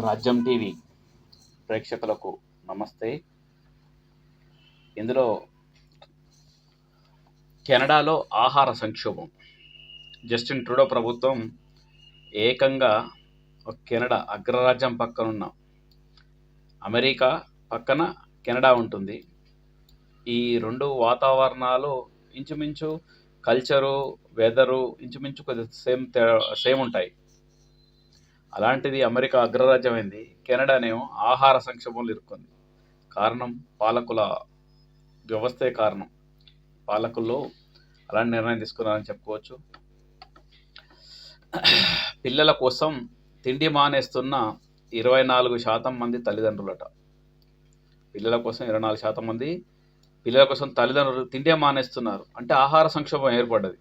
రాజ్యం టీవీ ప్రేక్షకులకు నమస్తే. ఇందులో కెనడాలో ఆహార సంక్షోభం. జస్టిన్ ట్రూడో ప్రభుత్వం ఏకంగా ఒక కెనడా అగ్రరాజ్యం పక్కనున్న అమెరికా పక్కన కెనడా ఉంటుంది. ఈ రెండు వాతావరణాలు ఇంచుమించు కల్చరు వెదరు ఇంచుమించు కొద్దిగా సేమ్ సేమ్ ఉంటాయి. అలాంటిది అమెరికా అగ్రరాజ్యమైంది. కెనడానేమో ఆహార సంక్షోభంలో ఇరుక్కుంది. కారణం పాలకుల వ్యవస్థే కారణం. పాలకుల్లో అలాంటి నిర్ణయం తీసుకున్నారని చెప్పుకోవచ్చు. పిల్లల కోసం తిండి మానేస్తున్న ఇరవై నాలుగు శాతం మంది తల్లిదండ్రులట. పిల్లల కోసం ఇరవై నాలుగు శాతం మంది పిల్లల కోసం తల్లిదండ్రులు తిండే మానేస్తున్నారు. అంటే ఆహార సంక్షోభం ఏర్పడ్డది.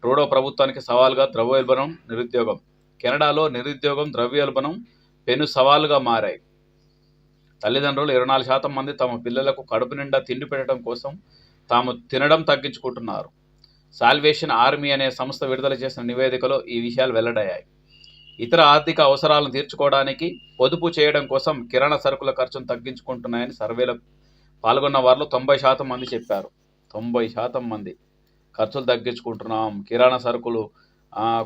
ట్రూడో ప్రభుత్వానికి సవాల్గా ద్రవ్యోల్బణం నిరుద్యోగం. కెనడాలో నిరుద్యోగం ద్రవ్యోల్బణం పెను సవాలుగా మారాయి. తల్లిదండ్రులు ఇరవై నాలుగు శాతం మంది తమ పిల్లలకు కడుపు నిండా తిండి పెట్టడం కోసం తాము తినడం తగ్గించుకుంటున్నారు. సాల్వేషన్ ఆర్మీ అనే సంస్థ విడుదల చేసిన నివేదికలో ఈ విషయాలు వెల్లడయ్యాయి. ఇతర ఆర్థిక అవసరాలను తీర్చుకోవడానికి పొదుపు చేయడం కోసం కిరాణా సరుకుల ఖర్చును తగ్గించుకుంటున్నాయని సర్వేలో పాల్గొన్న వారిలో తొంభై శాతం మంది చెప్పారు. తొంభై శాతం మంది ఖర్చులు తగ్గించుకుంటున్నాం కిరాణా సరుకులు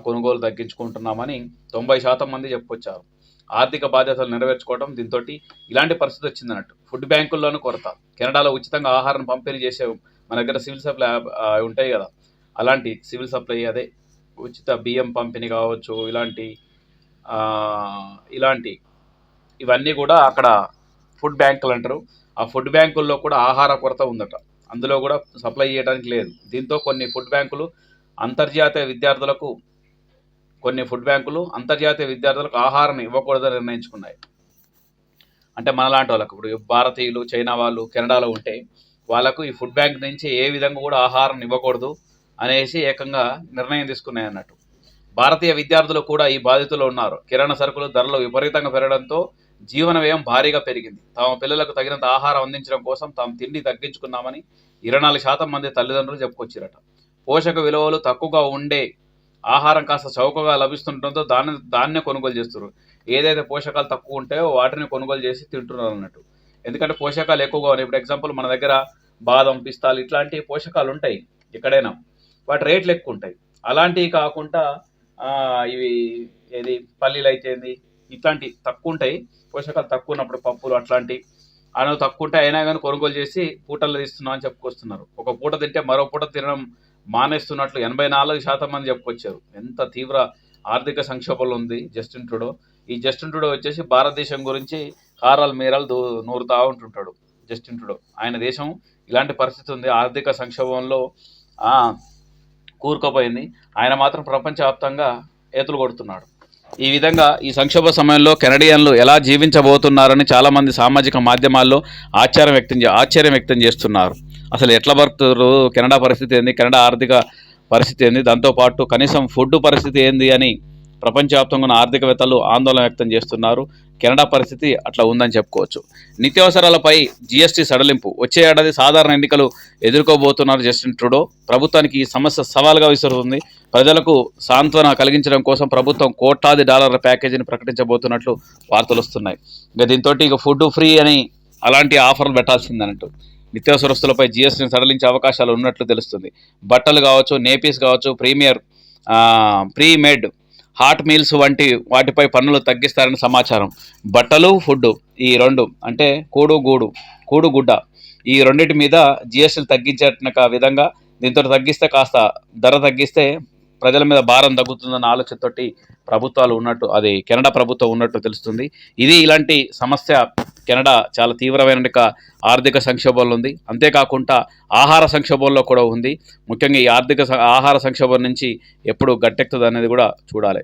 కొనుగోలు తగ్గించుకుంటున్నామని తొంభై శాతం మంది చెప్పుకొచ్చారు. ఆర్థిక బాధ్యతలు నెరవేర్చుకోవడం దీంతో ఇలాంటి పరిస్థితి వచ్చిందన్నట్టు. ఫుడ్ బ్యాంకుల్లోనూ కొరత. కెనడాలో ఉచితంగా ఆహారం పంపిణీ చేసే మన దగ్గర సివిల్ సప్లై ఆ, ఉంటాయి కదా. అలాంటి సివిల్ సప్లై అదే. ఉచిత బియ్యం పంపిణీ కావచ్చు ఇలాంటి ఇలాంటి. ఇవన్నీ కూడా అక్కడ ఫుడ్ బ్యాంకులు అంటారు. ఆ ఫుడ్ బ్యాంకుల్లో కూడా ఆహార కొరత ఉందట. అందులో కూడా సప్లై చేయడానికి లేదు. దీంతో కొన్ని ఫుడ్ బ్యాంకులు అంతర్జాతీయ విద్యార్థులకు కొన్ని ఫుడ్ బ్యాంకులు అంతర్జాతీయ విద్యార్థులకు ఆహారం ఇవ్వకూడదని నిర్ణయించుకున్నాయి. అంటే మనలాంటి వాళ్ళకు ఇప్పుడు భారతీయులు చైనా వాళ్ళు కెనడాలో ఉంటే వాళ్ళకు ఈ ఫుడ్ బ్యాంక్ నుంచి ఏ విధంగా కూడా ఆహారం ఇవ్వకూడదు అనేసి ఏకంగా నిర్ణయం తీసుకున్నాయి అన్నట్టు. భారతీయ విద్యార్థులు కూడా ఈ బాధితులు ఉన్నారు. కిరాణా సరుకులు ధరలు విపరీతంగా పెరగడంతో జీవన వ్యయం భారీగా పెరిగింది. తమ పిల్లలకు తగినంత ఆహారం అందించడం కోసం తాము తిండి తగ్గించుకున్నామని ఇరవై నాలుగు శాతం మంది తల్లిదండ్రులు చెప్పుకొచ్చారట. పోషక విలువలు తక్కువగా ఉండే ఆహారం కాస్త చౌకగా లభిస్తుండటంతో దాన్ని దాన్నే కొనుగోలు చేస్తున్నారు. ఏదైతే పోషకాలు తక్కువ ఉంటాయో వాటిని కొనుగోలు చేసి తింటున్నారు అన్నట్టు. ఎందుకంటే పోషకాలు ఎక్కువగా ఉన్నాయి. ఇప్పుడు ఎగ్జాంపుల్ మన దగ్గర బాదం పిస్తాలు ఇట్లాంటి పోషకాలు ఉంటాయి ఎక్కడైనా. వాటి రేట్లు ఎక్కువ ఉంటాయి. అలాంటివి కాకుండా ఇవి ఏది పల్లీలు అయితేంది ఇట్లాంటి తక్కువ ఉంటాయి. పోషకాలు తక్కువ ఉన్నప్పుడు పప్పులు అట్లాంటి అను తక్కువ ఉంటే అయినా కానీ కొనుగోలు చేసి పూటల్లో తీస్తున్నాం అని చెప్పుకొస్తున్నారు. ఒక పూట తింటే మరో పూట తినడం మానేస్తున్నట్లు ఎనభై నాలుగు శాతం మంది చెప్పుకొచ్చారు. ఎంత తీవ్ర ఆర్థిక సంక్షోభంలో ఉంది జస్టిన్ ట్రూడో. ఈ జస్టిన్ ట్రూడో వచ్చేసి భారతదేశం గురించి కారాలు మీరాలు దూ నూరుతా ఉంటుంటాడు జస్టిన్ ట్రూడో. ఆయన దేశం ఇలాంటి పరిస్థితి ఉంది. ఆర్థిక సంక్షోభంలో కూరుకుపోయింది. ఆయన మాత్రం ప్రపంచవ్యాప్తంగా ఏతులు కొడుతున్నాడు. ఈ విధంగా ఈ సంక్షోభ సమయంలో కెనడియన్లు ఎలా జీవించబోతున్నారని చాలామంది సామాజిక మాధ్యమాల్లో ఆశ్చర్యం వ్యక్తం చే ఆశ్చర్యం వ్యక్తం చేస్తున్నారు. అసలు ఎట్లా బతుకుతారు? కెనడా పరిస్థితి ఏంది? కెనడా ఆర్థిక పరిస్థితి ఏంది? దాంతోపాటు కనీసం ఫుడ్ పరిస్థితి ఏంది అని ప్రపంచవ్యాప్తంగా ఉన్న ఆర్థికవేత్తలు ఆందోళన వ్యక్తం చేస్తున్నారు. కెనడా పరిస్థితి అట్లా ఉందని చెప్పుకోవచ్చు. నిత్యావసరాలపై జీఎస్టీ సడలింపు. వచ్చే ఏడాది సాధారణ ఎన్నికలు ఎదుర్కోబోతున్నారు జస్టిన్ ట్రూడో. ప్రభుత్వానికి ఈ సమస్య సవాల్గా విసురుతుంది. ప్రజలకు సాంత్వన కలిగించడం కోసం ప్రభుత్వం కోట్లాది డాలర్ల ప్యాకేజీని ప్రకటించబోతున్నట్లు వార్తలు వస్తున్నాయి. ఇక దీంతో ఇక ఫుడ్ ఫ్రీ అని అలాంటి ఆఫర్లు పెట్టాల్సిందన్నట్టు. నిత్యావసర వస్తువులపై జీఎస్టీని సడలించే అవకాశాలు ఉన్నట్లు తెలుస్తుంది. బట్టలు కావచ్చు నేపీస్ కావచ్చు ప్రీమియర్ ప్రీమేడ్ హాట్ మీల్స్ వంటి వాటిపై పన్నులు తగ్గిస్తారని సమాచారం. బట్టలు ఫుడ్ ఈ రెండు అంటే కూడు గూడు కూడు గుడ్డ ఈ రెండింటి మీద జిఎస్టీలు తగ్గించేట విధంగా దీంతో తగ్గిస్తే కాస్త ధర తగ్గిస్తే ప్రజల మీద భారం తగ్గుతుందన్న ఆలోచనతోటి ప్రభుత్వాలు ఉన్నట్టు అది కెనడా ప్రభుత్వం ఉన్నట్టు తెలుస్తుంది. ఇది ఇలాంటి సమస్య కెనడా చాలా తీవ్రమైన ఆర్థిక సంక్షోభంలో ఉంది. అంతేకాకుండా ఆహార సంక్షోభంలో కూడా ఉంది. ముఖ్యంగా ఈ ఆర్థిక ఆహార సంక్షోభం నుంచి ఎప్పుడు గట్టెక్కుతుంది అనేది కూడా చూడాలి.